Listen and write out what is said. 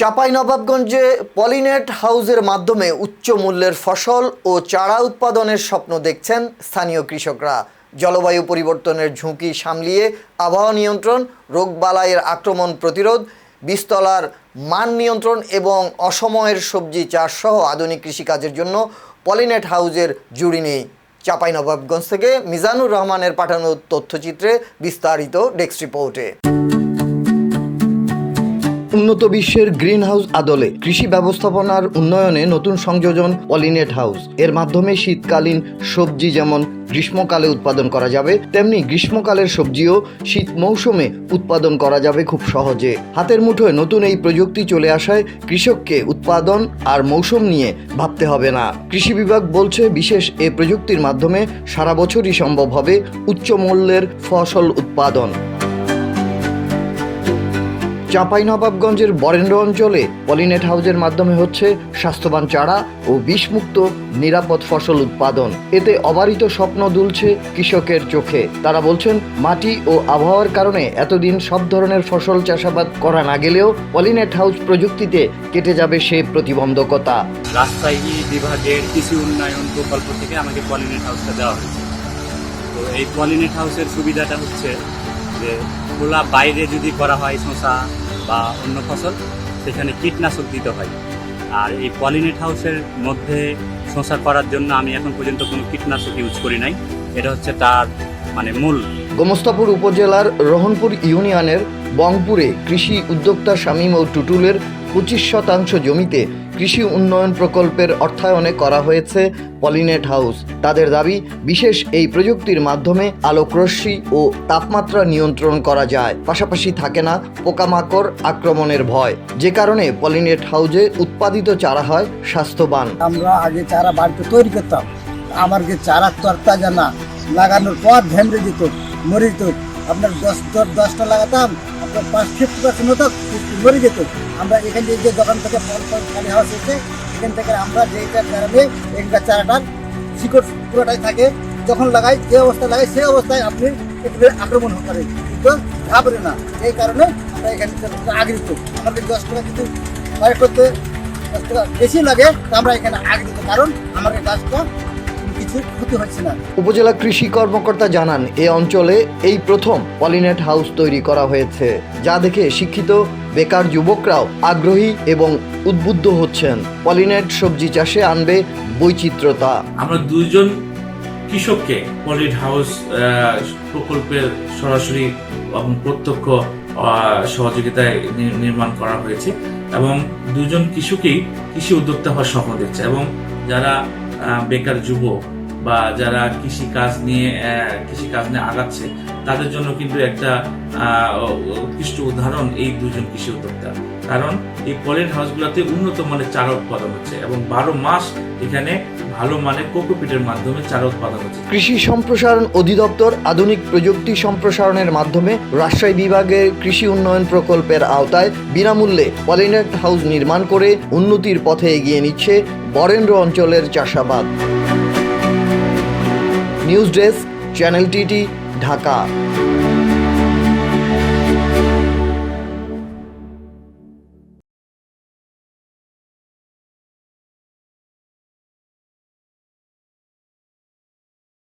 চাঁপাইনবাবগঞ্জে pollinate হাউজের মাধ্যমে উচ্চ মূল্যের ফসল ও চারা উৎপাদনের স্বপ্ন দেখছেন স্থানীয় কৃষকরা। জলবায়ু পরিবর্তনের ঝুঁকি সামলিয়ে আবহাওয়া নিয়ন্ত্রণ রোগবালাইয়ের আক্রমণ প্রতিরোধ, বীজতলার মান নিয়ন্ত্রণ এবং অসময়ের সবজি চাষ সহ আধুনিক কৃষিকাজের জন্য পলিনেট হাউজের জুড়ি নেই। চাঁপাইনবাবগঞ্জ থেকে মিজানুর রহমানের পাঠানো তথ্যচিত্রে বিস্তারিত ডেস্ক রিপোর্টে। উন্নত বিশ্বের গ্রিন হাউস আদলে কৃষি ব্যবস্থাপনার উন্নয়নে নতুন সংযোজন পলিনেট হাউস। এর মাধ্যমে শীতকালীন সবজি যেমন গ্রীষ্মকালে উৎপাদন করা যাবে, তেমনি গ্রীষ্মকালের সবজিও শীত মৌসুমে উৎপাদন করা যাবে খুব সহজে। হাতের মুঠোয় নতুন এই প্রযুক্তি চলে আসায় কৃষককে উৎপাদন আর মৌসুম নিয়ে ভাবতে হবে না। কৃষি বিভাগ বলছে, বিশেষ এ প্রযুক্তির মাধ্যমে সারা বছরই সম্ভব হবে উচ্চ মূল্যের ফসল উৎপাদন। চাঁপাইনবাবগঞ্জের বরেন্দ্র অঞ্চলে পলিনেট হাউসের মাধ্যমে হচ্ছে স্বাস্থ্যবান চারা ও বিষমুক্ত নিরাপদ ফসল উৎপাদন। এতে অবারিত স্বপ্ন দুলছে কৃষকের চোখে। তারা বলছেন, মাটি ও আবহাওয়ার কারণে এতদিন সব ধরনের ফসল চাষাবাদ করা না গেলেও পলিনেট হাউস প্রযুক্তিতে কেটে যাবে সে প্রতিবন্ধকতা। রাজশাহী বিভাগের কৃষি উন্নয়ন প্রকল্প থেকে আমাকে পলিনেট হাউসটা দেওয়া হয়েছে। তো এই পলিনেট হাউসের সুবিধাটা হচ্ছে যে খোলা বাইরে যদি করা হয় শশা বা অন্য ফসল, সেখানে কীটনাশক দিতে হয়। আর এই পলিনেট হাউসের মধ্যে সংসার করার জন্য আমি এখন পর্যন্ত কোনো কীটনাশক ইউজ করি নাই। এটা হচ্ছে তার মানে মূল। গোমস্তাপুর উপজেলার রোহনপুর ইউনিয়নের বংপুরে কৃষি উদ্যোক্তা শামীম ও টুটুলের পঁচিশ শতাংশ জমিতে কৃষি উন্নয়ন প্রকল্পের অর্থায়নে করা হয়েছে পলিনেট হাউস। তাদের দাবি, বিশেষ এই প্রযুক্তির মাধ্যমে আলোকরশ্মি ও তাপমাত্রা নিয়ন্ত্রণ করা যায়। পাশাপাশি থাকে না পোকামাকড় আক্রমণের ভয়। যে কারণে পলিনেট হাউসে উৎপাদিত চারা হয় স্বাস্থ্যবান। আমরা আগে চারা বাড়িতে তৈরি করতাম। আমার যে চারা তরতাজা না লাগানোর পর ভেমড়ে যেত মরে যেত আপনার দশ, দশটা লাগাতাম আপনার পাঁচ ফিফটি পার্সেন্ট হতো 50 মরে যেত। আমরা এখানে যে দোকান থেকে খালি হাউস এসে এখান থেকে আমরা যেটার কারণে একটা চারাটার শিকড় পুরোটাই থাকে। যখন লাগাই, যে অবস্থায় লাগাই, সেই অবস্থায় আপনি একটু আক্রমণ করে কিন্তু ঘাবড়ে না, এই কারণে আমরা এখানে আগৃত আমাদের দশ টাকা কিন্তু খরচ করতে বেশি লাগে, তো আমরা এখানে আগে দিতে কারণ আমাদের গাছটা কিছু ক্ষতি হচ্ছে না। উপজেলা কৃষি কর্মকর্তা জানান এ অঞ্চলে এই প্রথম পলিনেট হাউস তৈরি করা হয়েছে যা দেখে শিক্ষিত বেকার যুবকরাও আগ্রহী এবং উদ্বুদ্ধ হচ্ছেন। পলিনেট সবজি চাষে আনবে বৈচিত্র্যতা। আমরা দুইজন কৃষককে পলিড হাউস প্রকল্পের সরাসরি এবং প্রত্যক্ষ সহযোগিতায় নির্মাণ করা হয়েছে এবং দুজন কৃষকই কৃষি উদ্যোক্তা হওয়ার স্বপ্ন দেখছে এবং যারা বেকার যুবক। বা যারা কৃষি কাজ নিয়ে কৃষি কাজ নিয়ে আগাচ্ছে, তাদের জন্য কিন্তু একটা উৎকৃষ্ট উদাহরণ এই দুজন কৃষি উদ্যোক্তা। কারণ এই পলিড হাউসগুলোতে উন্নত মানের চারা উৎপাদন হচ্ছে এবং বারো মাস এখানে ভালো মানের কোকোপিটের মাধ্যমে চারা উৎপাদন হচ্ছে। কৃষি সম্প্রসারণ অধিদপ্তর আধুনিক প্রযুক্তি সম্প্রসারণের মাধ্যমে রাজশাহী বিভাগের কৃষি উন্নয়ন প্রকল্পের আওতায় বিনামূল্যে পলিনেট হাউস নির্মাণ করে উন্নতির পথে এগিয়ে নিচ্ছে বরেন্দ্র অঞ্চলের চাষাবাদ। News desk channel TT Dhaka.